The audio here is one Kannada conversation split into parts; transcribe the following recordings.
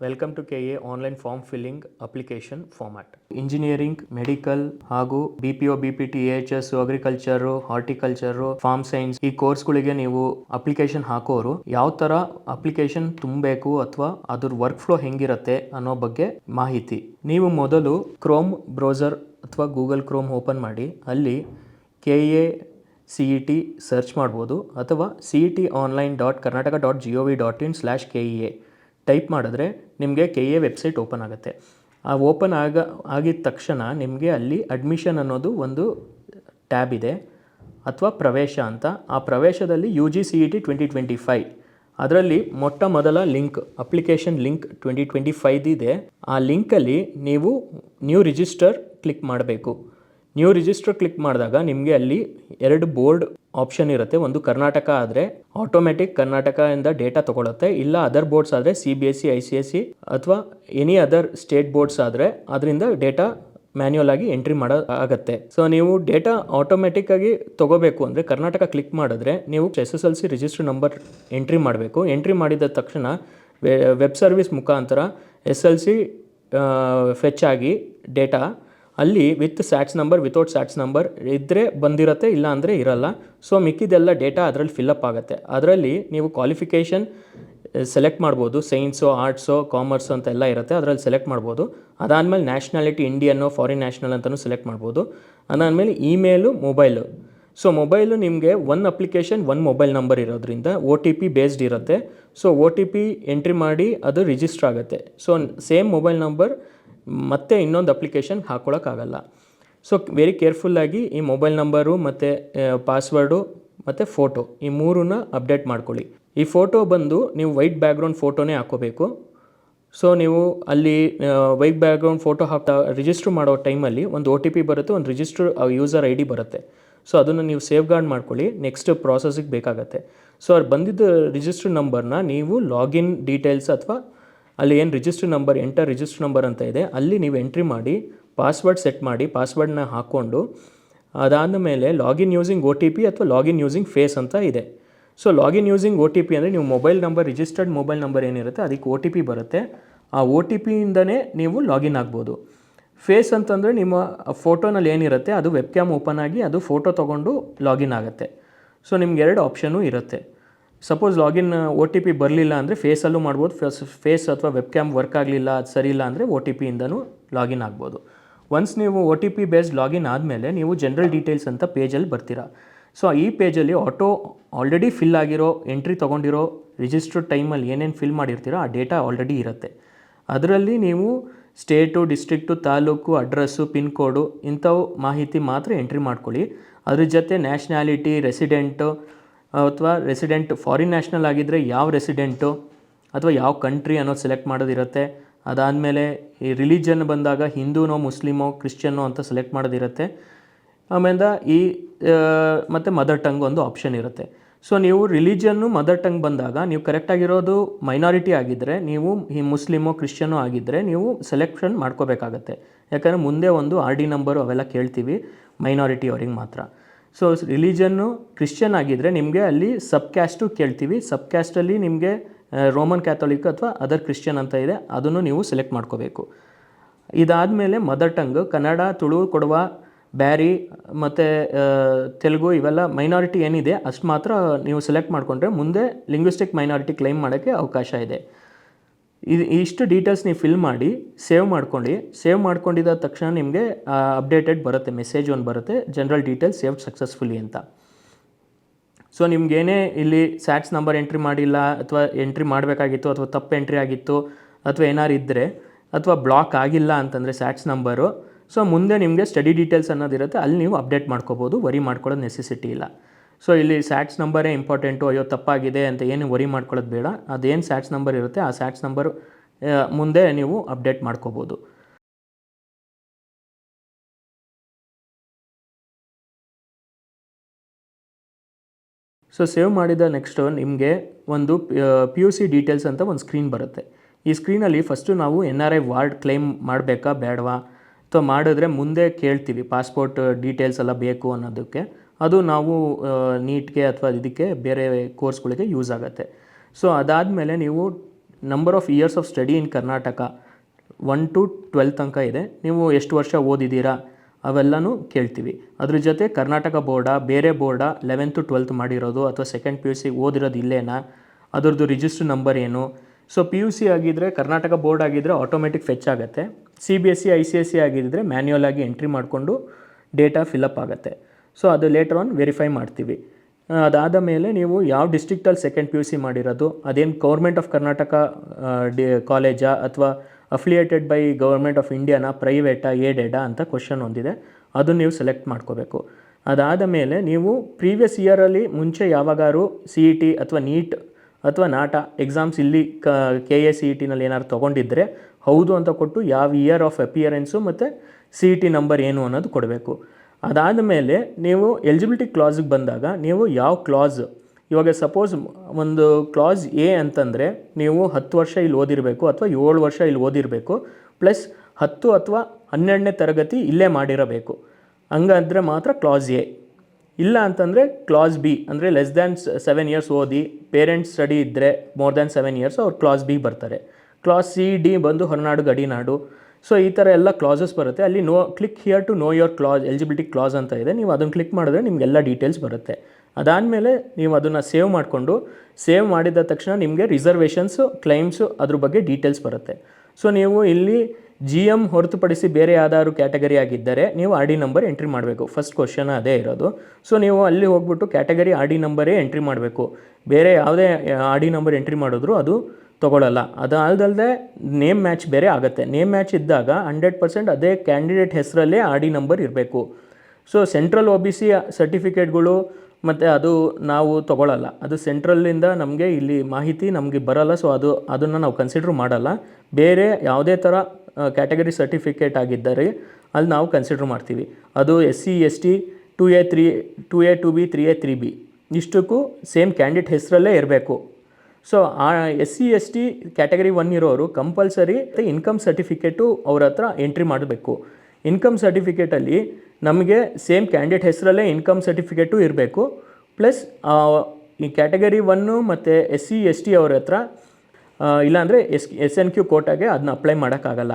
Welcome to K A online form filling application format engineering medical ಹಾಗೂ B P O B P T H S agriculture horticulture farm science ಈ ಕೋರ್ಸ್ಗಳಿಗೆ ನೀವು ಅಪ್ಲಿಕೇಶನ್ ಹಾಕೋರು. ಯಾವ ಥರ ಅಪ್ಲಿಕೇಶನ್ ತುಂಬಬೇಕು ಅಥವಾ ಅದ್ರ ವರ್ಕ್ ಫ್ಲೋ ಹೆಂಗಿರುತ್ತೆ ಅನ್ನೋ ಬಗ್ಗೆ ಮಾಹಿತಿ. ನೀವು ಮೊದಲು ಕ್ರೋಮ್ ಬ್ರೌಸರ್ ಅಥವಾ ಗೂಗಲ್ ಕ್ರೋಮ್ ಓಪನ್ ಮಾಡಿ. ಅಲ್ಲಿ K A C E T search ಮಾಡ್ಬೋದು ಅಥವಾ C E T online dot Karnataka dot G O V dot in slash K E A type ಮಾಡಿದ್ರೆ ನಿಮಗೆ ಕೆ ಎ ವೆಬ್ಸೈಟ್ ಓಪನ್ ಆಗುತ್ತೆ. ಆ ಓಪನ್ ಆಗ, ಆಗಿದ ತಕ್ಷಣ ನಿಮಗೆ ಅಲ್ಲಿ ಅಡ್ಮಿಷನ್ ಅನ್ನೋದು ಒಂದು ಟ್ಯಾಬ್ ಇದೆ. ಅಥವಾ ಪ್ರವೇಶ ಅಂತ. ಆ ಪ್ರವೇಶದಲ್ಲಿ U G C E T twenty twenty five ಅದರಲ್ಲಿ ಮೊಟ್ಟ ಮೊದಲ link, application link twenty twenty ಫೈದಿದೆ ಆ ಲಿಂಕಲ್ಲಿ ನೀವು ನ್ಯೂ ರಿಜಿಸ್ಟರ್ ಕ್ಲಿಕ್ ಮಾಡಬೇಕು. ನ್ಯೂ ರಿಜಿಸ್ಟರ್ ಕ್ಲಿಕ್ ಮಾಡಿದಾಗ ನಿಮಗೆ ಅಲ್ಲಿ ಎರಡು ಬೋರ್ಡ್ ಆಪ್ಷನ್ ಇರುತ್ತೆ. ಒಂದು ಕರ್ನಾಟಕ ಆದರೆ ಆಟೋಮೆಟಿಕ್ ಕರ್ನಾಟಕದಿಂದ ಡೇಟಾ ತಗೊಳುತ್ತೆ. ಇಲ್ಲ ಅದರ್ ಬೋರ್ಡ್ಸ್ ಆದರೆ C B S C I C S C ಅಥವಾ ಎನಿ ಅದರ್ ಸ್ಟೇಟ್ ಬೋರ್ಡ್ಸ್ ಆದರೆ ಅದರಿಂದ ಡೇಟಾ ಮ್ಯಾನ್ಯುಯಲ್ ಆಗಿ ಎಂಟ್ರಿ ಮಾಡೋ ಆಗುತ್ತೆ. ಸೊ ನೀವು ಡೇಟಾ ಆಟೋಮೆಟಿಕ್ ಆಗಿ ತಗೋಬೇಕು ಅಂದರೆ ಕರ್ನಾಟಕ ಕ್ಲಿಕ್ ಮಾಡಿದ್ರೆ ನೀವು S S L C register number entry ಮಾಡಬೇಕು. ಎಂಟ್ರಿ ಮಾಡಿದ ತಕ್ಷಣ ವೆಬ್ ಸರ್ವಿಸ್ ಮುಖಾಂತರ ಎಸ್ ಎಲ್ ಸಿ ಫೆಚ್ ಆಗಿ ಡೇಟಾ ಅಲ್ಲಿ with SATS number without SATS number ಇದ್ದರೆ ಬಂದಿರತ್ತೆ, ಇಲ್ಲ ಅಂದರೆ ಇರಲ್ಲ. ಸೊ ಮಿಕ್ಕಿದೆಲ್ಲ ಡೇಟಾ ಅದರಲ್ಲಿ ಫಿಲ್ಲಪ್ ಆಗುತ್ತೆ. ಅದರಲ್ಲಿ ನೀವು ಕ್ವಾಲಿಫಿಕೇಷನ್ ಸೆಲೆಕ್ಟ್ ಮಾಡ್ಬೋದು. ಸೈನ್ಸು ಆರ್ಟ್ಸು ಕಾಮರ್ಸು ಅಂತ ಎಲ್ಲ ಇರುತ್ತೆ. ಅದರಲ್ಲಿ ಸೆಲೆಕ್ಟ್ ಮಾಡ್ಬೋದು. ಅದಾದಮೇಲೆ ನ್ಯಾಷನಾಲಿಟಿ ಇಂಡಿಯನ್ನು ಫಾರಿನ್ ನ್ಯಾಷನಲ್ ಅಂತಲೂ ಸೆಲೆಕ್ಟ್ ಮಾಡ್ಬೋದು. ಅದಾದಮೇಲೆ ಇಮೇಲು ಮೊಬೈಲು ಸೊ ಮೊಬೈಲು ನಿಮಗೆ one application one mobile number ಇರೋದ್ರಿಂದ ಒ ಟಿ ಪಿ ಬೇಸ್ಡ್ ಇರುತ್ತೆ. So O T P entry ಮಾಡಿ ಅದು ರಿಜಿಸ್ಟರ್ ಆಗುತ್ತೆ. ಸೊ ಸೇಮ್ ಮೊಬೈಲ್ ನಂಬರ್ ಮತ್ತೆ ಇನ್ನೊಂದು ಅಪ್ಲಿಕೇಶನ್ ಹಾಕ್ಕೊಳಕ್ಕಾಗಲ್ಲ ಸೊ ವೆರಿ ಕೇರ್ಫುಲ್ಲಾಗಿ ಈ ಮೊಬೈಲ್ ನಂಬರು ಮತ್ತು ಪಾಸ್ವರ್ಡು ಮತ್ತು ಫೋಟೋ ಈ ಮೂರನ್ನ ಅಪ್ಡೇಟ್ ಮಾಡ್ಕೊಳ್ಳಿ. ಈ ಫೋಟೋ ಬಂದು ನೀವು ವೈಟ್ ಬ್ಯಾಕ್ಗ್ರೌಂಡ್ ಫೋಟೋನೇ ಹಾಕೋಬೇಕು. ಸೊ ನೀವು ಅಲ್ಲಿ ವೈಟ್ ಬ್ಯಾಕ್ಗ್ರೌಂಡ್ ಫೋಟೋ ಹಾಕ್ತಾ ರಿಜಿಸ್ಟರ್ ಮಾಡೋ ಟೈಮಲ್ಲಿ ಒಂದು ಒ ಟಿ ಪಿ ಬರುತ್ತೆ, ಒಂದು ರಿಜಿಸ್ಟರ್ ಯೂಸರ್ ಐ ಡಿ ಬರುತ್ತೆ. ಸೊ ಅದನ್ನು ನೀವು ಸೇವ್ ಗಾರ್ಡ್ ಮಾಡ್ಕೊಳ್ಳಿ ನೆಕ್ಸ್ಟ್ ಪ್ರಾಸೆಸಿಗೆ ಬೇಕಾಗತ್ತೆ. ಸೊ ಅವ್ರು ಬಂದಿದ್ದ ರಿಜಿಸ್ಟರ್ ನಂಬರ್ನ ನೀವು ಲಾಗಿನ್ ಡೀಟೇಲ್ಸ್ ಅಥವಾ ಅಲ್ಲಿ ಏನು register number enter register number ಅಂತ ಇದೆ. ಅಲ್ಲಿ ನೀವು ಎಂಟ್ರಿ ಮಾಡಿ ಪಾಸ್ವರ್ಡ್ ಸೆಟ್ ಮಾಡಿ ಪಾಸ್ವರ್ಡ್ನ ಹಾಕ್ಕೊಂಡು ಅದಾದ ಮೇಲೆ login using O T P ಅಥವಾ ಲಾಗಿನ್ ಯೂಸಿಂಗ್ ಫೇಸ್ ಅಂತ ಇದೆ. So login using O T P ಅಂದರೆ ನೀವು mobile number registered mobile number ಏನಿರುತ್ತೆ, ಅದಕ್ಕೆ ಒ ಟಿ ಪಿ ಬರುತ್ತೆ. ಆ ಒ ಟಿ ಪಿಯಿಂದನೇ ನೀವು ಲಾಗಿನ್ ಆಗ್ಬೋದು. ಫೇಸ್ ಅಂತಂದರೆ ನಿಮ್ಮ ಫೋಟೋನಲ್ಲಿ ಏನಿರುತ್ತೆ, ಅದು ವೆಬ್ ಕ್ಯಾಮ್ ಓಪನ್ ಆಗಿ ಅದು ಫೋಟೋ ತೊಗೊಂಡು ಲಾಗಿನ್ ಆಗುತ್ತೆ. ಸೊ ನಿಮ್ಗೆ ಎರಡು ಆಪ್ಷನೂ ಇರುತ್ತೆ. Suppose login O T P ಬರಲಿಲ್ಲ ಅಂದರೆ ಫೇಸಲ್ಲೂ ಮಾಡ್ಬೋದು. ಫೇಸ್ ಫೇಸ್ ಅಥವಾ ವೆಬ್ ಕ್ಯಾಮ್ ವರ್ಕ್ ಆಗಲಿಲ್ಲ, ಅದು ಸರಿ ಇಲ್ಲ ಅಂದರೆ ಒ ಟಿ ಪಿಯಿಂದನೂ ಲಾಗಿನ್ ಆಗ್ಬೋದು. ಒನ್ಸ್ ನೀವು O T P based login ಆದಮೇಲೆ ನೀವು ಜನರಲ್ ಡೀಟೇಲ್ಸ್ ಅಂತ ಪೇಜಲ್ಲಿ ಬರ್ತೀರಾ. ಸೊ ಈ ಪೇಜಲ್ಲಿ ಆಟೋ ಆಲ್ರೆಡಿ ಫಿಲ್ ಆಗಿರೋ ಎಂಟ್ರಿ ತೊಗೊಂಡಿರೋ ರಿಜಿಸ್ಟರ್ಡ್ ಟೈಮಲ್ಲಿ ಏನೇನು ಫಿಲ್ ಮಾಡಿರ್ತೀರೋ, ಆ ಡೇಟಾ ಆಲ್ರೆಡಿ ಇರುತ್ತೆ. ಅದರಲ್ಲಿ ನೀವು state district taluk address pin code ಇಂಥವು ಮಾಹಿತಿ ಮಾತ್ರ ಎಂಟ್ರಿ ಮಾಡ್ಕೊಳ್ಳಿ. ಅದ್ರ ಜೊತೆ ನ್ಯಾಷನ್ಯಾಲಿಟಿ ರೆಸಿಡೆಂಟು ಅಥವಾ ರೆಸಿಡೆಂಟ್ ಫಾರಿನ್ ನ್ಯಾಷನಲ್ ಆಗಿದ್ದರೆ ಯಾವ ರೆಸಿಡೆಂಟು ಅಥವಾ ಯಾವ ಕಂಟ್ರಿ ಅನ್ನೋದು ಸೆಲೆಕ್ಟ್ ಮಾಡೋದಿರುತ್ತೆ ಅದಾದಮೇಲೆ ಈ ರಿಲಿಜನ್ ಬಂದಾಗ ಹಿಂದೂನೋ, ಮುಸ್ಲಿಮೋ ಕ್ರಿಶ್ಚಿಯನ್ನೋ ಅಂತ ಸೆಲೆಕ್ಟ್ ಮಾಡೋದಿರುತ್ತೆ ಆಮೇಲೆ ಈ ಮತ್ತು ಮದರ್ ಟಂಗ್ ಒಂದು ಆಪ್ಷನ್ ಇರುತ್ತೆ. ಸೊ ನೀವು ರಿಲಿಜನ್ನು ಮದರ್ ಟಂಗ್ ಬಂದಾಗ ನೀವು ಕರೆಕ್ಟಾಗಿರೋದು ಮೈನಾರಿಟಿ ಆಗಿದ್ದರೆ ನೀವು ಈ ಮುಸ್ಲಿಮೋ ಕ್ರಿಶ್ಚಿಯನೋ ಆಗಿದ್ದರೆ ನೀವು ಸೆಲೆಕ್ಷನ್ ಮಾಡ್ಕೋಬೇಕಾಗತ್ತೆ. ಯಾಕಂದರೆ ಮುಂದೆ ಒಂದು ಆರ್ ಡಿ ನಂಬರು ಅವೆಲ್ಲ ಕೇಳ್ತೀವಿ ಮೈನಾರಿಟಿ ಅವ್ರಿಗೆ ಮಾತ್ರ. ಸೊ ರಿಲಿಜನ್ನು ಕ್ರಿಶ್ಚಿಯನ್ ಆಗಿದ್ದರೆ ನಿಮಗೆ ಅಲ್ಲಿ ಸಬ್ ಕ್ಯಾಸ್ಟು ಕೇಳ್ತೀವಿ. ಸಬ್ ಕ್ಯಾಸ್ಟಲ್ಲಿ ನಿಮಗೆ ರೋಮನ್ ಕ್ಯಾಥೋಲಿಕ್ ಅಥವಾ ಅದರ್ ಕ್ರಿಶ್ಚಿಯನ್ ಅಂತ ಇದೆ. ಅದನ್ನು ನೀವು ಸೆಲೆಕ್ಟ್ ಮಾಡ್ಕೋಬೇಕು. ಇದಾದಮೇಲೆ ಮದರ್ ಟಂಗ್ ಕನ್ನಡ, ತುಳು, ಕೊಡುವ, ಬ್ಯಾರಿ ಮತ್ತು ತೆಲುಗು ಇವೆಲ್ಲ ಮೈನಾರಿಟಿ ಏನಿದೆ, ಅಷ್ಟು ಮಾತ್ರ ನೀವು ಸೆಲೆಕ್ಟ್ ಮಾಡಿಕೊಂಡ್ರೆ ಮುಂದೆ ಲಿಂಗ್ವಿಸ್ಟಿಕ್ ಮೈನಾರಿಟಿ ಕ್ಲೈಮ್ ಮಾಡೋಕ್ಕೆ ಅವಕಾಶ ಇದೆ. ಇದು ಇಷ್ಟು ಡೀಟೇಲ್ಸ್ ನೀವು ಫಿಲ್ ಮಾಡಿ ಸೇವ್ ಮಾಡ್ಕೊಂಡು ಸೇವ್ ಮಾಡ್ಕೊಂಡಿದ್ದ ತಕ್ಷಣ ನಿಮಗೆ ಅಪ್ಡೇಟೆಡ್ ಬರುತ್ತೆ ಮೆಸೇಜ್ ಒಂದು ಬರುತ್ತೆ ಜನರಲ್ ಡೀಟೇಲ್ಸ್ ಸೇವ್ ಸಕ್ಸಸ್ಫುಲಿ ಅಂತ. ಸೊ ನಿಮ್ಗೇನೇ ಇಲ್ಲಿ ಸ್ಯಾಟ್ಸ್ ನಂಬರ್ ಎಂಟ್ರಿ ಮಾಡಿಲ್ಲ, ಅಥವಾ ಎಂಟ್ರಿ ಮಾಡಬೇಕಾಗಿತ್ತು, ಅಥವಾ ತಪ್ಪು ಎಂಟ್ರಿ ಆಗಿತ್ತು, ಅಥವಾ ಏನಾರು ಇದ್ದರೆ ಅಥವಾ ಬ್ಲಾಕ್ ಆಗಿಲ್ಲ ಅಂತಂದರೆ ಸ್ಯಾಟ್ಸ್ ನಂಬರು ಸೊ ಮುಂದೆ ನಿಮಗೆ ಸ್ಟಡಿ ಡೀಟೇಲ್ಸ್ ಅನ್ನೋದಿರುತ್ತೆ, ಅಲ್ಲಿ ನೀವು ಅಪ್ಡೇಟ್ ಮಾಡ್ಕೋಬೋದು ವರಿ ಮಾಡ್ಕೊಳ್ಳೋದು ನೆಸೆಸಿಟಿ ಇಲ್ಲ. ಸೊ ಇಲ್ಲಿ ಸ್ಯಾಟ್ಸ್ ನಂಬರೇ ಇಂಪಾರ್ಟೆಂಟು ಅಯ್ಯೋ ತಪ್ಪಾಗಿದೆ ಅಂತ ಏನು ವರಿ ಮಾಡ್ಕೊಳ್ಳೋದು ಬೇಡ. ಅದೇನು ಸ್ಯಾಟ್ಸ್ ನಂಬರ್ ಇರುತ್ತೆ, ಆ ಸ್ಯಾಟ್ಸ್ ನಂಬರ್ ಮುಂದೆ ನೀವು ಅಪ್ಡೇಟ್ ಮಾಡ್ಕೋಬೋದು. ಸೊ ಸೇವ್ ಮಾಡಿದ ನೆಕ್ಸ್ಟು ನಿಮಗೆ ಒಂದು ಪಿ ಯು ಸಿ ಡೀಟೇಲ್ಸ್ ಅಂತ ಒಂದು ಸ್ಕ್ರೀನ್ ಬರುತ್ತೆ. ಈ ಸ್ಕ್ರೀನಲ್ಲಿ ಫಸ್ಟು ನಾವು N R I ward claim ಮಾಡಬೇಕಾ, ಬೇಡವಾ? ಅಥವಾ ಮಾಡಿದ್ರೆ ಮುಂದೆ ಕೇಳ್ತೀವಿ ಪಾಸ್ಪೋರ್ಟ್ ಡೀಟೇಲ್ಸ್ ಎಲ್ಲ ಬೇಕು ಅನ್ನೋದಕ್ಕೆ. ಅದು ನಾವು ನೀಟ್ಗೆ ಅಥವಾ ಇದಕ್ಕೆ ಬೇರೆ ಕೋರ್ಸ್ಗಳಿಗೆ ಯೂಸ್ ಆಗುತ್ತೆ. ಸೊ ಅದಾದಮೇಲೆ ನೀವು number of years of study in Karnataka one to twelve ತನಕ ಇದೆ. ನೀವು ಎಷ್ಟು ವರ್ಷ ಓದಿದ್ದೀರಾ, ಅವೆಲ್ಲನೂ ಕೇಳ್ತೀವಿ. ಅದ್ರ ಜೊತೆ ಕರ್ನಾಟಕ ಬೋರ್ಡ ಬೇರೆ ಬೋರ್ಡಾ ಲೆವೆಂತು ಟ್ವೆಲ್ತ್ ಮಾಡಿರೋದು ಅಥವಾ ಸೆಕೆಂಡ್ ಪಿ ಯು ಸಿ ಓದಿರೋದು ಇಲ್ಲೇನಾ, ಅದರದ್ದು ರಿಜಿಸ್ಟರ್ ನಂಬರ್ ಏನು. ಸೊ ಪಿ ಯು ಸಿ ಆಗಿದ್ದರೆ ಕರ್ನಾಟಕ ಬೋರ್ಡ್ ಆಗಿದ್ದರೆ ಆಟೋಮೆಟಿಕ್ ಫೆಚ್ ಆಗುತ್ತೆ. C B S C I C S C ಆಗಿದ್ದರೆ ಮ್ಯಾನ್ಯುಯಲ್ ಆಗಿ ಎಂಟ್ರಿ ಮಾಡಿಕೊಂಡು ಡೇಟಾ ಫಿಲಪ್ ಆಗುತ್ತೆ. ಸೊ ಅದು ಲೇಟರ್ ಆನ್ ವೆರಿಫೈ ಮಾಡ್ತೀವಿ. ಅದಾದ ಮೇಲೆ ನೀವು ಯಾವ ಡಿಸ್ಟ್ರಿಕ್ಟಲ್ಲಿ ಸೆಕೆಂಡ್ ಪಿ ಯು ಸಿ ಮಾಡಿರೋದು, ಅದೇನು ಗೌರ್ಮೆಂಟ್ ಆಫ್ ಕರ್ನಾಟಕ ಡಿ ಕಾಲೇಜಾ ಅಥವಾ ಅಫಿಲಿಯೇಟೆಡ್ ಬೈ ಗೌರ್ಮೆಂಟ್ ಆಫ್ ಇಂಡಿಯಾನ ಪ್ರೈವೇಟಾ ಏಡೆಡಾ ಅಂತ ಕ್ವಶನ್ ಒಂದಿದೆ. ಅದನ್ನು ನೀವು ಸೆಲೆಕ್ಟ್ ಮಾಡ್ಕೋಬೇಕು. ಅದಾದ ಮೇಲೆ ನೀವು ಪ್ರೀವಿಯಸ್ ಇಯರಲ್ಲಿ ಮುಂಚೆ ಯಾವಾಗಾರು ಸಿ ಇ ಟಿ ಅಥವಾ ನೀಟ್ ಅಥವಾ ನಾಟ ಎಕ್ಸಾಮ್ಸ್ ಇಲ್ಲಿ ಕ ಕೆ ಎ ಸಿ ಇ ಟಿನಲ್ಲಿ ಏನಾದ್ರು ತೊಗೊಂಡಿದ್ದರೆ ಹೌದು ಅಂತ ಕೊಟ್ಟು ಯಾವ ಇಯರ್ ಆಫ್ ಅಪಿಯರೆನ್ಸು ಮತ್ತು ಸಿ ಇ ಟಿ ನಂಬರ್ ಏನು ಅನ್ನೋದು ಕೊಡಬೇಕು. ಅದಾದ ಮೇಲೆ ನೀವು ಎಲಿಜಿಬಿಲಿಟಿ ಕ್ಲಾಸಿಗೆ ಬಂದಾಗ ನೀವು ಯಾವ ಕ್ಲಾಸ್ ಇವಾಗ ಸಪೋಸ್ ಒಂದು ಕ್ಲಾಸ್ ಎ ಅಂತಂದರೆ ನೀವು ಹತ್ತು ವರ್ಷ ಇಲ್ಲಿ ಓದಿರಬೇಕು ಅಥವಾ ಏಳು ವರ್ಷ ಇಲ್ಲಿ ಓದಿರಬೇಕು ಪ್ಲಸ್ ಹತ್ತು ಅಥವಾ ಹನ್ನೆರಡನೇ ತರಗತಿ ಇಲ್ಲೇ ಮಾಡಿರಬೇಕು. ಹಂಗಂದರೆ ಮಾತ್ರ ಕ್ಲಾಸ್ ಎ ಇಲ್ಲ ಅಂತಂದರೆ ಕ್ಲಾಸ್ ಬಿ ಅಂದರೆ ಲೆಸ್ ದ್ಯಾನ್ ಸೆವೆನ್ ಇಯರ್ಸ್ ಓದಿ ಪೇರೆಂಟ್ಸ್ ಸ್ಟಡಿ ಇದ್ದರೆ ಮೋರ್ ದ್ಯಾನ್ ಸೆವೆನ್ ಇಯರ್ಸ್ ಅವ್ರು ಕ್ಲಾಸ್ ಬಿ ಬರ್ತಾರೆ. ಕ್ಲಾಸ್ ಸಿ ಡಿ ಬಂದು ಹೊರನಾಡು ಗಡಿನಾಡು. ಸೊ ಈ ಥರ ಎಲ್ಲ ಕ್ಲಾಸಸ್ ಬರುತ್ತೆ. ಅಲ್ಲಿ no click here to know your class eligibility class ಅಂತ ಇದೆ. ನೀವು ಅದನ್ನು ಕ್ಲಿಕ್ ಮಾಡಿದ್ರೆ ನಿಮಗೆಲ್ಲ ಡೀಟೇಲ್ಸ್ ಬರುತ್ತೆ. ಅದಾದಮೇಲೆ ನೀವು ಅದನ್ನು ಸೇವ್ ಮಾಡಿಕೊಂಡು ಸೇವ್ ಮಾಡಿದ ತಕ್ಷಣ ನಿಮಗೆ ರಿಸರ್ವೇಷನ್ಸು ಕ್ಲೈಮ್ಸು ಅದ್ರ ಬಗ್ಗೆ ಡೀಟೇಲ್ಸ್ ಬರುತ್ತೆ. ಸೊ ನೀವು ಇಲ್ಲಿ ಜಿ ಎಂ ಹೊರತುಪಡಿಸಿ ಬೇರೆ ಯಾವ್ದಾದ್ರು ಕ್ಯಾಟಗರಿ ಆಗಿದ್ದರೆ ನೀವು ಆರ್ ಡಿ ನಂಬರ್ ಎಂಟ್ರಿ ಮಾಡಬೇಕು. ಫಸ್ಟ್ ಕ್ವಶನ್ ಅದೇ ಇರೋದು. ಸೊ ನೀವು ಅಲ್ಲಿ ಹೋಗ್ಬಿಟ್ಟು ಕ್ಯಾಟಗರಿ ಆರ್ ಡಿ ನಂಬರೇ ಎಂಟ್ರಿ ಮಾಡಬೇಕು. ಬೇರೆ ಯಾವುದೇ ಆರ್ ಡಿ ನಂಬರ್ ಎಂಟ್ರಿ ಮಾಡಿದ್ರು ಅದು ತೊಗೊಳ್ಳಲ್ಲ. ಅದು ಅಲ್ಲದಲ್ಲದೆ ನೇಮ್ ಮ್ಯಾಚ್ ಬೇರೆ ಆಗುತ್ತೆ. ನೇಮ್ ಮ್ಯಾಚ್ ಇದ್ದಾಗ ಹಂಡ್ರೆಡ್ ಪರ್ಸೆಂಟ್ ಅದೇ ಕ್ಯಾಂಡಿಡೇಟ್ ಹೆಸರಲ್ಲೇ ಆರ್ ಡಿ ನಂಬರ್ ಇರಬೇಕು. So central O B C ಸರ್ಟಿಫಿಕೇಟ್ಗಳು ಮತ್ತು ಅದು ನಾವು ತೊಗೊಳ್ಳಲ್ಲ. ಅದು ಸೆಂಟ್ರಲ್ಲಿಂದ ನಮಗೆ ಇಲ್ಲಿ ಮಾಹಿತಿ ನಮಗೆ ಬರಲ್ಲ. ಸೊ ಅದು, ಅದನ್ನು ನಾವು ಕನ್ಸಿಡ್ರ್ ಮಾಡಲ್ಲ. ಬೇರೆ ಯಾವುದೇ ಥರ ಕ್ಯಾಟಗರಿ ಸರ್ಟಿಫಿಕೇಟ್ ಆಗಿದ್ದರೆ ಅಲ್ಲಿ ನಾವು ಕನ್ಸಿಡ್ರ್ ಮಾಡ್ತೀವಿ. ಅದು S C, S T, two A three, two A two B, three A three B. ಇಷ್ಟಕ್ಕೂ ಸೇಮ್ ಕ್ಯಾಂಡಿಡೇಟ್ ಹೆಸರಲ್ಲೇ ಇರಬೇಕು. ಸೊ ಆ S C S T category one ಇರೋರು ಕಂಪಲ್ಸರಿ ಇನ್ಕಮ್ ಸರ್ಟಿಫಿಕೇಟು ಅವ್ರ ಹತ್ರ ಎಂಟ್ರಿ ಮಾಡಬೇಕು. ಇನ್ಕಮ್ ಸರ್ಟಿಫಿಕೇಟಲ್ಲಿ ನಮಗೆ ಸೇಮ್ ಕ್ಯಾಂಡಿಡೇಟ್ ಹೆಸರಲ್ಲೇ ಇನ್ಕಮ್ ಸರ್ಟಿಫಿಕೇಟು ಇರಬೇಕು. ಪ್ಲಸ್ ಈ ಕ್ಯಾಟಗರಿ ಒನ್ನು ಮತ್ತು ಎಸ್ ಸಿ ಎಸ್ ಟಿ ಅವ್ರ ಹತ್ರ ಇಲ್ಲಾಂದರೆ ಎಸ್ ಎಸ್ ಎನ್ ಕ್ಯೂ ಕೋಟಾಗೆ ಅದನ್ನ ಅಪ್ಲೈ ಮಾಡೋಕ್ಕಾಗಲ್ಲ.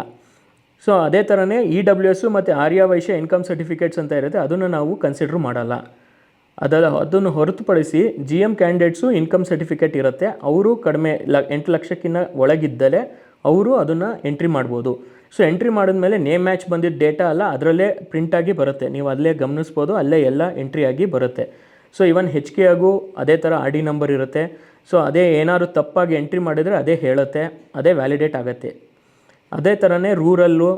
ಸೊ ಅದೇ ಥರನೇ ಇ ಡಬ್ಲ್ಯೂ ಎಸ್ಸು ಮತ್ತು ಆರ್ಯ ವೈಶ್ಯ ಇನ್ಕಮ್ ಸರ್ಟಿಫಿಕೇಟ್ಸ್ ಅಂತ ಇರುತ್ತೆ, ಅದನ್ನು ನಾವು ಕನ್ಸಿಡ್ರ್ ಮಾಡಲ್ಲ. ಅದಲ್ಲ ಅದನ್ನು ಹೊರತುಪಡಿಸಿ G M candidates income certificate ಇರುತ್ತೆ. ಅವರು ಕಡಿಮೆ ಲ ಎಂಟು ಲಕ್ಷಕ್ಕಿಂತ ಒಳಗಿದ್ದರೆ ಅವರು ಅದನ್ನು ಎಂಟ್ರಿ ಮಾಡ್ಬೋದು. ಸೊ ಎಂಟ್ರಿ ಮಾಡಿದ್ಮೇಲೆ ನೇಮ್ ಮ್ಯಾಚ್ ಬಂದಿದ್ದ ಡೇಟಾ ಅಲ್ಲ ಅದರಲ್ಲೇ ಪ್ರಿಂಟಾಗಿ ಬರುತ್ತೆ. ನೀವು ಅಲ್ಲೇ ಗಮನಿಸ್ಬೋದು, ಅಲ್ಲೇ ಎಲ್ಲ ಎಂಟ್ರಿ ಆಗಿ ಬರುತ್ತೆ. ಸೊ ಇವನ್ ಹೆಚ್ ಕೆ ಆಗು ಅದೇ ಥರ ಆರ್ ಡಿ ನಂಬರ್ ಇರುತ್ತೆ. ಸೊ ಅದೇ ಏನಾದರೂ ತಪ್ಪಾಗಿ ಎಂಟ್ರಿ ಮಾಡಿದರೆ ಅದೇ ಹೇಳುತ್ತೆ, ಅದೇ ವ್ಯಾಲಿಡೇಟ್ ಆಗುತ್ತೆ. ಅದೇ ಥರನೇ rural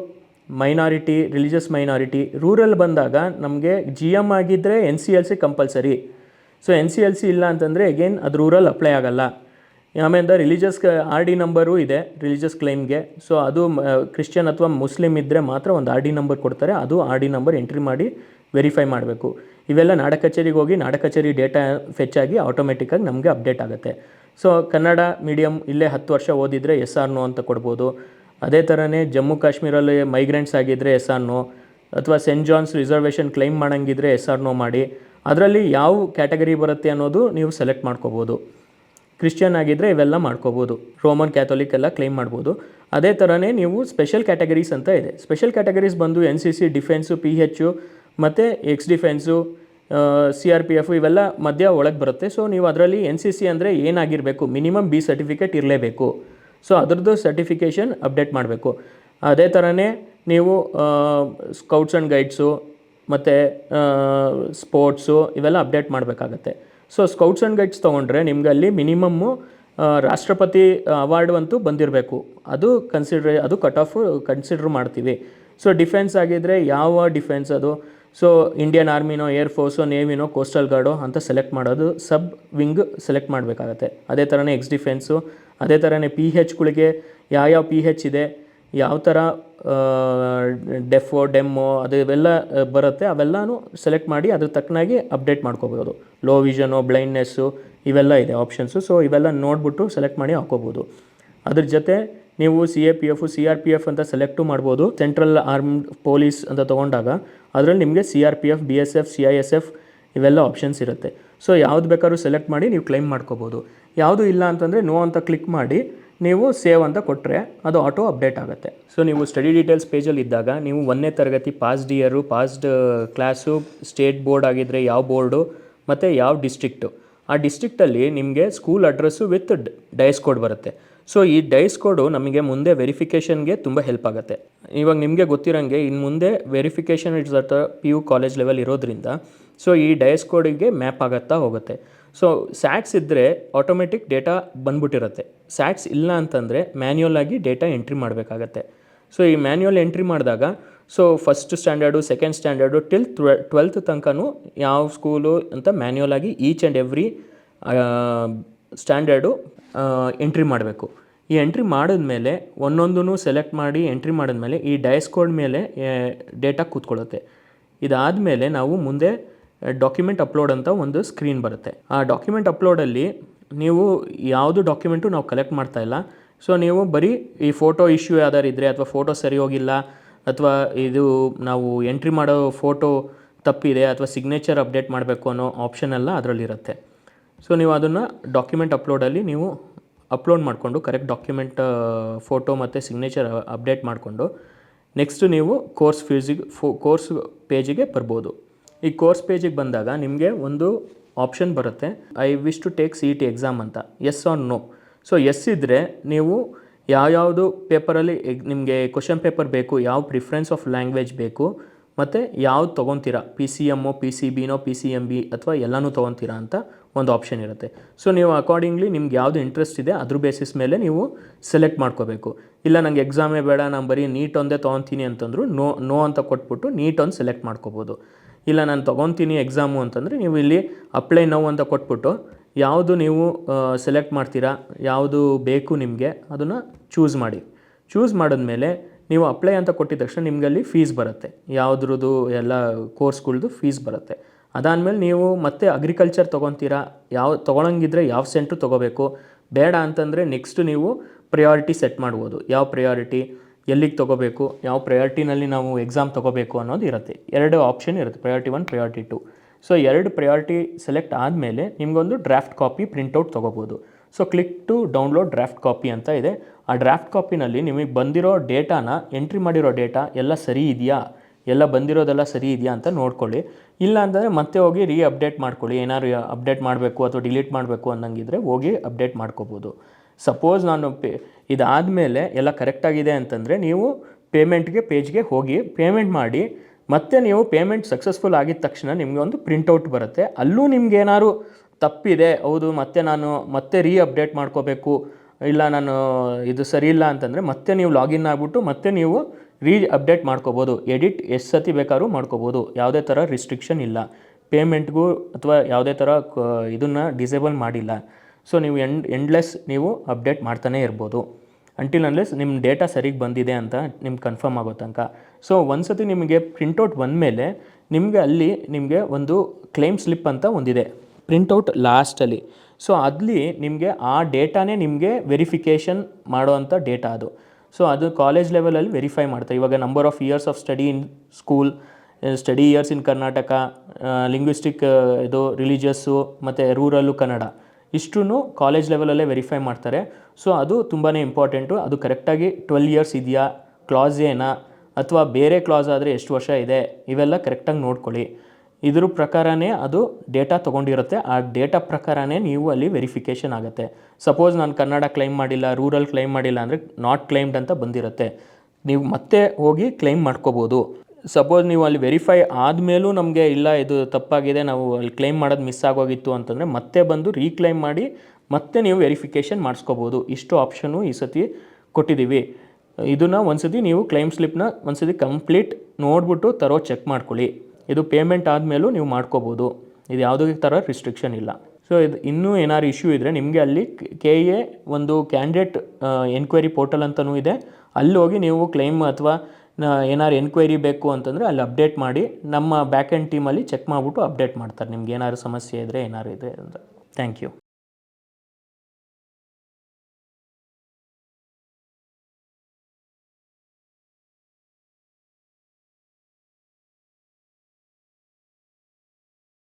minority religious minority rural ಬಂದಾಗ ನಮಗೆ ಜಿ ಎಂ ಆಗಿದ್ದರೆ N C L C compulsory so N C L C ಇಲ್ಲ ಅಂತಂದರೆ ಎಗೇನ್ ಅದು ರೂರಲ್ ಅಪ್ಲೈ ಆಗಲ್ಲ. ಆಮೇಲೆ ರಿಲಿಜಿಯಸ್ ಆರ್ ಡಿ ನಂಬರು ಇದೆ ರಿಲಿಜಿಯಸ್ ಕ್ಲೈಮ್ಗೆ ಸೊ ಅದು ಕ್ರಿಶ್ಚಿಯನ್ ಅಥವಾ ಮುಸ್ಲಿಮ್ ಇದ್ದರೆ ಮಾತ್ರ ಒಂದು ಆರ್ ಡಿ ನಂಬರ್ ಕೊಡ್ತಾರೆ, ಅದು ಆರ್ ಡಿ ನಂಬರ್ ಎಂಟ್ರಿ ಮಾಡಿ ವೆರಿಫೈ ಮಾಡಬೇಕು. ಇವೆಲ್ಲ ನಾಡ ಕಚೇರಿಗೆ ಹೋಗಿ ನಾಡ ಕಚೇರಿ ಡೇಟಾ ಫೆಚ್ ಆಗಿ ಆಟೋಮೆಟಿಕ್ಕಾಗಿ ನಮಗೆ ಅಪ್ಡೇಟ್ ಆಗುತ್ತೆ. ಸೊ ಕನ್ನಡ ಮೀಡಿಯಮ್ ಇಲ್ಲೇ ಹತ್ತು ವರ್ಷ ಓದಿದರೆ ಎಸ್ ಆರ್ ನೋ ಅಂತ ಕೊಡ್ಬೋದು. ಅದೇ ಥರನೇ ಜಮ್ಮು ಕಾಶ್ಮೀರಲ್ಲಿ ಮೈಗ್ರೆಂಟ್ಸ್ ಆಗಿದ್ದರೆ ಎಸ್ ಆರ್ ನೋ ಅಥವಾ ಸೆಂಟ್ ಜಾನ್ಸ್ ರಿಸರ್ವೇಷನ್ ಕ್ಲೈಮ್ ಮಾಡೋಂಗಿದ್ರೆ ಎಸ್ ಆರ್ ನೋ ಮಾಡಿ, ಅದರಲ್ಲಿ ಯಾವ ಕ್ಯಾಟಗರಿ ಬರುತ್ತೆ ಅನ್ನೋದು ನೀವು ಸೆಲೆಕ್ಟ್ ಮಾಡ್ಕೋಬೋದು. ಕ್ರಿಶ್ಚಿಯನ್ ಆಗಿದ್ದರೆ ಇವೆಲ್ಲ ಮಾಡ್ಕೋಬೋದು. ರೋಮನ್ ಕ್ಯಾಥೋಲಿಕ್ ಎಲ್ಲ ಕ್ಲೈಮ್ ಮಾಡ್ಬೋದು. ಅದೇ ಥರನೇ ನೀವು ಸ್ಪೆಷಲ್ ಕ್ಯಾಟಗರೀಸ್ ಅಂತ ಇದೆ. ಸ್ಪೆಷಲ್ ಕ್ಯಾಟಗರೀಸ್ ಬಂದು N C C defence P ಹೆಚ್ಚು ಮತ್ತು ex defence C R P F ಇವೆಲ್ಲ ಮಧ್ಯ ಒಳಗೆ ಬರುತ್ತೆ. ಸೊ ನೀವು ಅದರಲ್ಲಿ ಎನ್ ಸಿ ಸಿ ಅಂದರೆ ಏನಾಗಿರಬೇಕು? ಮಿನಿಮಮ್ ಬಿ ಸರ್ಟಿಫಿಕೇಟ್ ಇರಲೇಬೇಕು. ಸೊ ಅದರದ್ದು ಸರ್ಟಿಫಿಕೇಷನ್ ಅಪ್ಡೇಟ್ ಮಾಡಬೇಕು. ಅದೇ ಥರನೇ ನೀವು ಸ್ಕೌಟ್ಸ್ ಆ್ಯಂಡ್ ಗೈಡ್ಸು ಮತ್ತು ಸ್ಪೋರ್ಟ್ಸು ಇವೆಲ್ಲ ಅಪ್ಡೇಟ್ ಮಾಡಬೇಕಾಗತ್ತೆ. ಸೊ ಸ್ಕೌಟ್ಸ್ ಆ್ಯಂಡ್ ಗೈಡ್ಸ್ ತೊಗೊಂಡ್ರೆ ನಿಮ್ಗೆ ಅಲ್ಲಿ ಮಿನಿಮಮ್ಮು ರಾಷ್ಟ್ರಪತಿ ಅವಾರ್ಡ್ ಅಂತೂ ಬಂದಿರಬೇಕು. ಅದು ಕನ್ಸಿಡ್ರ್ ಅದು ಕಟ್ ಆಫ್ ಕನ್ಸಿಡ್ರ್ ಮಾಡ್ತೀವಿ. ಸೊ ಡಿಫೆನ್ಸ್ ಆಗಿದ್ದರೆ ಯಾವ ಡಿಫೆನ್ಸ್ ಅದು? ಸೊ ಇಂಡಿಯನ್ ಆರ್ಮಿನೋ ಏರ್ ಫೋರ್ಸೋ ನೇವಿನೋ ಕೋಸ್ಟಲ್ ಗಾರ್ಡೋ ಅಂತ ಸೆಲೆಕ್ಟ್ ಮಾಡೋದು ಸಬ್ ವಿಂಗ್ ಸೆಲೆಕ್ಟ್ ಮಾಡಬೇಕಾಗತ್ತೆ. ಅದೇ ಥರನೇ ಎಕ್ಸ್ ಡಿಫೆನ್ಸು ಅದೇ ಥರನೇ ಪಿ ಹೆಚ್ಗಳಿಗೆ ಯಾವ್ಯಾವ ಪಿ ಹೆಚ್ ಇದೆ, ಯಾವ ಥರ ಡೆಫೋ ಡೆಮ್ಮೋ ಅದು ಇವೆಲ್ಲ ಬರುತ್ತೆ. ಅವೆಲ್ಲನೂ ಸೆಲೆಕ್ಟ್ ಮಾಡಿ ಅದ್ರ ತಕ್ಕನಾಗಿ ಅಪ್ಡೇಟ್ ಮಾಡ್ಕೋಬೋದು ಲೋ ವಿಷನು ಬ್ಲೈಂಡ್ನೆಸ್ಸು ಇವೆಲ್ಲ ಇದೆ ಆಪ್ಷನ್ಸು ಸೊ ಇವೆಲ್ಲ ನೋಡಿಬಿಟ್ಟು ಸೆಲೆಕ್ಟ್ ಮಾಡಿ ಹಾಕೋಬೋದು ಅದ್ರ ಜೊತೆ ನೀವು C A P F C R P F ಅಂತ ಸೆಲೆಕ್ಟು ಮಾಡ್ಬೋದು. ಸೆಂಟ್ರಲ್ ಆರ್ಮ್ಡ್ ಪೊಲೀಸ್ ಅಂತ ತೊಗೊಂಡಾಗ ಅದರಲ್ಲಿ ನಿಮಗೆ C R P F B S F C I S F ಇವೆಲ್ಲ ಆಪ್ಷನ್ಸ್ ಇರುತ್ತೆ. ಸೊ ಯಾವ್ದು ಬೇಕಾದ್ರೂ ಸೆಲೆಕ್ಟ್ ಮಾಡಿ ನೀವು ಕ್ಲೈಮ್ ಮಾಡ್ಕೋಬೋದು. ಯಾವುದು ಇಲ್ಲ ಅಂತಂದರೆ ನೋ ಅಂತ ಕ್ಲಿಕ್ ಮಾಡಿ ನೀವು ಸೇವ್ ಅಂತ ಕೊಟ್ಟರೆ ಅದು ಆಟೋ ಅಪ್ಡೇಟ್ ಆಗುತ್ತೆ. ಸೊ ನೀವು ಸ್ಟಡಿ ಡೀಟೇಲ್ಸ್ ಪೇಜಲ್ಲಿ ಇದ್ದಾಗ ನೀವು ಒಂದನೇ ತರಗತಿ passed year passed class state board ಆಗಿದ್ದರೆ ಯಾವ ಬೋರ್ಡು ಮತ್ತು ಯಾವ ಡಿಸ್ಟ್ರಿಕ್ಟು ಆ ಡಿಸ್ಟ್ರಿಕ್ಟಲ್ಲಿ ನಿಮಗೆ school address with DISE code ಬರುತ್ತೆ. ಸೊ ಈ ಡೈಸ್ ಕೋಡು ನಮಗೆ ಮುಂದೆ ವೆರಿಫಿಕೇಷನ್ಗೆ ತುಂಬ ಹೆಲ್ಪ್ ಆಗುತ್ತೆ. ಇವಾಗ ನಿಮಗೆ ಗೊತ್ತಿರೋಂಗೆ ಇನ್ನು ಮುಂದೆ verification it's at P U college level ಇರೋದ್ರಿಂದ ಸೊ ಈ ಡೈಸ್ ಕೋಡಿಗೆ ಮ್ಯಾಪ್ ಆಗುತ್ತಾ ಹೋಗುತ್ತೆ. ಸೊ ಸ್ಯಾಟ್ಸ್ ಇದ್ದರೆ ಆಟೋಮೆಟಿಕ್ ಡೇಟಾ ಬಂದ್ಬಿಟ್ಟಿರುತ್ತೆ. ಸ್ಯಾಟ್ಸ್ ಇಲ್ಲ ಅಂತಂದರೆ ಮ್ಯಾನ್ಯುಯಲ್ ಆಗಿ ಡೇಟಾ ಎಂಟ್ರಿ ಮಾಡಬೇಕಾಗತ್ತೆ. ಸೊ ಈ ಮ್ಯಾನ್ಯುಯಲ್ ಎಂಟ್ರಿ ಮಾಡಿದಾಗ so first standard second standard till ಟ್ವೆ twelfth ತನಕನೂ ಯಾವ ಸ್ಕೂಲು ಅಂತ ಮ್ಯಾನ್ಯುಯಲ್ ಆಗಿ each and every standard entry ಮಾಡಬೇಕು. ಈ ಎಂಟ್ರಿ ಮಾಡಿದ್ಮೇಲೆ ಒಂದೊಂದೂ ಸೆಲೆಕ್ಟ್ ಮಾಡಿ ಎಂಟ್ರಿ ಮಾಡಿದ ಮೇಲೆ ಈ ಡೈಸ್ ಕೋಡ್ ಮೇಲೆ ಡೇಟಾ ಕೂತ್ಕೊಳ್ಳುತ್ತೆ. ಇದಾದಮೇಲೆ ನಾವು ಮುಂದೆ ಡಾಕ್ಯುಮೆಂಟ್ ಅಪ್ಲೋಡ್ ಅಂತ ಒಂದು ಸ್ಕ್ರೀನ್ ಬರುತ್ತೆ. ಆ ಡಾಕ್ಯುಮೆಂಟ್ ಅಪ್ಲೋಡಲ್ಲಿ ನೀವು ಯಾವುದು ಡಾಕ್ಯುಮೆಂಟು ನಾವು ಕಲೆಕ್ಟ್ ಮಾಡ್ತಾ ಇಲ್ಲ. ಸೊ ನೀವು ಬರೀ ಈ ಫೋಟೋ ಇಶ್ಯೂ ಯಾವ್ದಾರು ಇದ್ದರೆ ಅಥವಾ ಫೋಟೋ ಸರಿ ಹೋಗಿಲ್ಲ, ಅಥವಾ ಇದು ನಾವು ಎಂಟ್ರಿ ಮಾಡೋ ಫೋಟೋ ತಪ್ಪಿದೆ, ಅಥವಾ ಸಿಗ್ನೇಚರ್ ಅಪ್ಡೇಟ್ ಮಾಡಬೇಕು ಅನ್ನೋ ಆಪ್ಷನ್ ಎಲ್ಲ ಅದರಲ್ಲಿರುತ್ತೆ. ಸೊ ನೀವು ಅದನ್ನು ಡಾಕ್ಯುಮೆಂಟ್ ಅಪ್ಲೋಡಲ್ಲಿ ನೀವು ಅಪ್ಲೋಡ್ ಮಾಡಿಕೊಂಡು ಕರೆಕ್ಟ್ ಡಾಕ್ಯುಮೆಂಟ್ ಫೋಟೋ ಮತ್ತು ಸಿಗ್ನೇಚರ್ ಅಪ್ಡೇಟ್ ಮಾಡಿಕೊಂಡು ನೆಕ್ಸ್ಟ್ ನೀವು ಕೋರ್ಸ್ ಫೀಸಿಗೆ ಫೋ ಕೋರ್ಸ್ ಪೇಜಿಗೆ ಬರ್ಬೋದು. ಈ ಕೋರ್ಸ್ ಪೇಜಿಗೆ ಬಂದಾಗ ನಿಮಗೆ ಒಂದು ಆಪ್ಷನ್ ಬರುತ್ತೆ. I wish to take C E T exam ಅಂತ. S R no so S ಇದ್ದರೆ ನೀವು ಯಾವ್ಯಾವುದು ಪೇಪರಲ್ಲಿ ನಿಮಗೆ ಕ್ವಶನ್ ಪೇಪರ್ ಬೇಕು, ಯಾವ ಪ್ರಿಫರೆನ್ಸ್ ಆಫ್ ಲ್ಯಾಂಗ್ವೇಜ್ ಬೇಕು, ಮತ್ತು ಯಾವ್ದು ತೊಗೊತೀರಾ? P C M P C ಬಿನೋ P C M B ಅಥವಾ ಎಲ್ಲನೂ ತೊಗೊತೀರಾ ಅಂತ ಒಂದು ಆಪ್ಷನ್ ಇರುತ್ತೆ. ಸೊ ನೀವು ಅಕಾರ್ಡಿಂಗ್ಲಿ ನಿಮ್ಗೆ ಯಾವುದು ಇಂಟ್ರೆಸ್ಟ್ ಇದೆ, ಅದ್ರ ಬೇಸಿಸ್ ಮೇಲೆ ನೀವು ಸೆಲೆಕ್ಟ್ ಮಾಡ್ಕೋಬೇಕು. ಇಲ್ಲ ನನಗೆ ಎಕ್ಸಾಮೇ ಬೇಡ, ನಾನು ಬರೀ ನೀಟ್ ಒಂದೇ ತೊಗೊತೀನಿ ಅಂತಂದ್ರು ನೋ ನೋ ಅಂತ ಕೊಟ್ಬಿಟ್ಟು ನೀಟ್ ಒಂದು ಸೆಲೆಕ್ಟ್ ಮಾಡ್ಕೋಬೋದು. ಇಲ್ಲ, ನಾನು ತೊಗೊತೀನಿ ಎಕ್ಸಾಮು ಅಂತಂದರೆ ನೀವು ಇಲ್ಲಿ ಅಪ್ಲೈ ನೌ ಅಂತ ಕೊಟ್ಬಿಟ್ಟು, ಯಾವುದು ನೀವು ಸೆಲೆಕ್ಟ್ ಮಾಡ್ತೀರಾ, ಯಾವುದು ಬೇಕು ನಿಮಗೆ, ಅದನ್ನು ಚೂಸ್ ಮಾಡಿ. ಚೂಸ್ ಮಾಡಿದ್ಮೇಲೆ ನೀವು ಅಪ್ಲೈ ಅಂತ ಕೊಟ್ಟಿದ ತಕ್ಷಣ ನಿಮಗಲ್ಲಿ ಫೀಸ್ ಬರುತ್ತೆ. ಯಾವುದ್ರದ್ದು ಎಲ್ಲ ಕೋರ್ಸ್ಗಳ್ದು ಫೀಸ್ ಬರುತ್ತೆ. ಅದಾದಮೇಲೆ ನೀವು ಮತ್ತೆ ಅಗ್ರಿಕಲ್ಚರ್ ತೊಗೊತೀರಾ? ಯಾವ, ತೊಗೊಳಂಗಿದ್ರೆ ಯಾವ ಸೆಂಟ್ರು ತೊಗೋಬೇಕು? ಬೇಡ ಅಂತಂದರೆ ನೆಕ್ಸ್ಟ್ ನೀವು ಪ್ರಿಯಾರಿಟಿ ಸೆಟ್ ಮಾಡ್ಬೋದು. ಯಾವ ಪ್ರಿಯಾರಿಟಿ ಎಲ್ಲಿಗೆ ತೊಗೋಬೇಕು? ಯಾವ ಪ್ರಯಾರಿಟಿನಲ್ಲಿ ನಾವು ಎಕ್ಸಾಮ್ ತೊಗೋಬೇಕು ಅನ್ನೋದು ಇರುತ್ತೆ. ಎರಡು ಆಪ್ಷನ್ ಇರುತ್ತೆ. Priority one priority two so ಎರಡು ಪ್ರಯಾರಿಟಿ ಸೆಲೆಕ್ಟ್ ಆದಮೇಲೆ ನಿಮಗೊಂದು ಡ್ರಾಫ್ಟ್ ಕಾಪಿ ಪ್ರಿಂಟೌಟ್ ತೊಗೋಬೋದು. So click to download draft copy ಅಂತ ಇದೆ. ಆ ಡ್ರಾಫ್ಟ್ ಕಾಪಿನಲ್ಲಿ ನಿಮಗೆ ಬಂದಿರೋ ಡೇಟಾನ ಎಂಟ್ರಿ ಮಾಡಿರೋ ಡೇಟಾ ಎಲ್ಲ ಸರಿ ಇದೆಯಾ? ಎಲ್ಲ ಬಂದಿರೋದೆಲ್ಲ ಸರಿ ಇದೆಯಾ ಅಂತ ನೋಡ್ಕೊಳ್ಳಿ. ಇಲ್ಲ ಅಂತಂದರೆ ಮತ್ತೆ ಹೋಗಿ ರೀ ಅಪ್ಡೇಟ್ ಮಾಡ್ಕೊಳ್ಳಿ. ಏನಾದ್ರು ಅಪ್ಡೇಟ್ ಮಾಡಬೇಕು ಅಥವಾ ಡಿಲೀಟ್ ಮಾಡಬೇಕು ಅನ್ನಂಗಿದ್ರೆ ಹೋಗಿ ಅಪ್ಡೇಟ್ ಮಾಡ್ಕೋಬೋದು. ಸಪೋಸ್ ನಾನು ಪೇ, ಇದಾದಮೇಲೆ ಎಲ್ಲ ಕರೆಕ್ಟಾಗಿದೆ ಅಂತಂದರೆ ನೀವು ಪೇಮೆಂಟ್ಗೆ ಪೇಜ್ಗೆ ಹೋಗಿ ಪೇಮೆಂಟ್ ಮಾಡಿ, ಮತ್ತೆ ನೀವು ಪೇಮೆಂಟ್ ಸಕ್ಸಸ್ಫುಲ್ ಆಗಿದ ತಕ್ಷಣ ನಿಮಗೆ ಒಂದು ಪ್ರಿಂಟೌಟ್ ಬರುತ್ತೆ. ಅಲ್ಲೂ ನಿಮ್ಗೆ ಏನಾದ್ರು ತಪ್ಪಿದೆ, ಹೌದು, ಮತ್ತೆ ನಾನು ಮತ್ತೆ ರೀ ಅಪ್ಡೇಟ್ ಮಾಡ್ಕೋಬೇಕು, ಇಲ್ಲ ನಾನು ಇದು ಸರಿ ಇಲ್ಲ ಅಂತಂದರೆ ಮತ್ತೆ ನೀವು ಲಾಗಿನ್ ಆಗಿಬಿಟ್ಟು ಮತ್ತೆ ನೀವು ರೀ ಅಪ್ಡೇಟ್ ಮಾಡ್ಕೋಬೋದು, ಎಡಿಟ್ ಎಷ್ಟು ಸತಿ ಬೇಕಾದ್ರೂ ಮಾಡ್ಕೋಬೋದು, ಯಾವುದೇ ಥರ ರಿಸ್ಟ್ರಿಕ್ಷನ್ ಇಲ್ಲ. ಪೇಮೆಂಟ್ಗೂ ಅಥವಾ ಯಾವುದೇ ಥರ ಇದನ್ನು ಡಿಸೇಬಲ್ ಮಾಡಿಲ್ಲ. ಸೊ ನೀವು ಎಂಡ್ ಎಂಡ್ಲೆಸ್ ನೀವು ಅಪ್ಡೇಟ್ ಮಾಡ್ತಾನೇ ಇರ್ಬೋದು. ಅಂಟಿಲ್ ಅನ್ಲೆಸ್ ನಿಮ್ಮ ಡೇಟಾ ಸರಿಗೆ ಬಂದಿದೆ ಅಂತ ನಿಮ್ಗೆ ಕನ್ಫರ್ಮ್ ಆಗೋ ತನಕ. ಸೊ ಒಂದು ಸತಿ ನಿಮಗೆ ಪ್ರಿಂಟೌಟ್ ಬಂದಮೇಲೆ ನಿಮಗೆ ಅಲ್ಲಿ ನಿಮಗೆ ಒಂದು ಕ್ಲೇಮ್ ಸ್ಲಿಪ್ ಅಂತ ಒಂದಿದೆ. ಪ್ರಿಂಟೌಟ್ ಲಾಸ್ಟಲ್ಲಿ ಸೊ ಅಲ್ಲಿ ನಿಮಗೆ ಆ ಡೇಟಾನೇ ನಿಮಗೆ ವೆರಿಫಿಕೇಷನ್ ಮಾಡೋವಂಥ ಡೇಟಾ ಅದು. ಸೊ ಅದು ಕಾಲೇಜ್ ಲೆವೆಲಲ್ಲಿ ವೆರಿಫೈ ಮಾಡ್ತಾರೆ ಇವಾಗ number of years of study in school study years in Karnataka linguistic ಇದು ರಿಲಿಜಿಯಸ್ಸು ಮತ್ತು ರೂರಲ್ಲು ಕನ್ನಡ ಇಷ್ಟೂ ಕಾಲೇಜ್ ಲೆವೆಲಲ್ಲೇ ವೆರಿಫೈ ಮಾಡ್ತಾರೆ. ಸೊ ಅದು ತುಂಬಾ ಇಂಪಾರ್ಟೆಂಟು ಅದು ಕರೆಕ್ಟಾಗಿ ಟ್ವೆಲ್ ಇಯರ್ಸ್ ಇದೆಯಾ ಕ್ಲಾಸ್ ಏನಾ, ಅಥವಾ ಬೇರೆ ಕ್ಲಾಸ್ ಆದರೆ ಎಷ್ಟು ವರ್ಷ ಇದೆ, ಇವೆಲ್ಲ ಕರೆಕ್ಟಾಗಿ ನೋಡ್ಕೊಳ್ಳಿ. ಇದ್ರ ಪ್ರಕಾರನೇ ಅದು ಡೇಟಾ ತೊಗೊಂಡಿರುತ್ತೆ. ಆ ಡೇಟಾ ಪ್ರಕಾರನೇ ನೀವು ಅಲ್ಲಿ ವೆರಿಫಿಕೇಷನ್ ಆಗುತ್ತೆ. ಸಪೋಸ್ ನಾನು ಕನ್ನಡ ಕ್ಲೈಮ್ ಮಾಡಿಲ್ಲ ರೂರಲ್ ಕ್ಲೈಮ್ ಮಾಡಿಲ್ಲ ಅಂದರೆ ನಾಟ್ ಕ್ಲೈಮ್ಡ್ ಅಂತ ಬಂದಿರುತ್ತೆ. ನೀವು ಮತ್ತೆ ಹೋಗಿ ಕ್ಲೈಮ್ ಮಾಡ್ಕೋಬೋದು. ಸಪೋಸ್ ನೀವು ಅಲ್ಲಿ ವೆರಿಫೈ ಆದಮೇಲೂ ನಮಗೆ ಇಲ್ಲ, ಇದು ತಪ್ಪಾಗಿದೆ, ನಾವು ಅಲ್ಲಿ ಕ್ಲೈಮ್ ಮಾಡೋದು ಮಿಸ್ ಆಗೋಗಿತ್ತು ಅಂತಂದರೆ ಮತ್ತೆ ಬಂದು ರೀಕ್ಲೈಮ್ ಮಾಡಿ ಮತ್ತೆ ನೀವು ವೆರಿಫಿಕೇಷನ್ ಮಾಡಿಸ್ಕೋಬೋದು. ಇಷ್ಟು ಆಪ್ಷನು ಈ ಸತಿ ಕೊಟ್ಟಿದ್ದೀವಿ ಇದನ್ನು ಒಂದು ಸತಿ ನೀವು ಕ್ಲೈಮ್ ಸ್ಲಿಪ್ನ ಒಂದು ಸತಿ ಕಂಪ್ಲೀಟ್ ನೋಡ್ಬಿಟ್ಟು ತರೋ ಚೆಕ್ ಮಾಡ್ಕೊಳ್ಳಿ. ಇದು ಪೇಮೆಂಟ್ ಆದಮೇಲೂ ನೀವು ಮಾಡ್ಕೋಬೋದು. ಇದು ಯಾವುದೇ ಥರ ರಿಸ್ಟ್ರಿಕ್ಷನ್ ಇಲ್ಲ. ಸೊ ಇದು ಇನ್ನೂ ಏನಾದ್ರು ಇಶ್ಯೂ ಇದ್ದರೆ ನಿಮಗೆ ಅಲ್ಲಿ ಕೆ ಎ ಒಂದು ಕ್ಯಾಂಡಿಡೇಟ್ ಎನ್ಕ್ವೈರಿ ಪೋರ್ಟಲ್ ಅಂತಲೂ ಇದೆ. ಅಲ್ಲಿ ಹೋಗಿ ನೀವು ಕ್ಲೈಮ್ ಅಥವಾ ಏನಾದ್ರು ಎನ್ಕ್ವೈರಿ ಬೇಕು ಅಂತಂದರೆ ಅಲ್ಲಿ ಅಪ್ಡೇಟ್ ಮಾಡಿ ನಮ್ಮ ಬ್ಯಾಕ್ ಎಂಡ್ ಟೀಮಲ್ಲಿ ಚೆಕ್ ಮಾಡಿಬಿಟ್ಟು ಅಪ್ಡೇಟ್ ಮಾಡ್ತಾರೆ. ನಿಮ್ಗೆ ಏನಾದ್ರು ಸಮಸ್ಯೆ ಇದ್ದರೆ ಏನಾದ್ರು ಇದೆ ಅಂತ. Thank you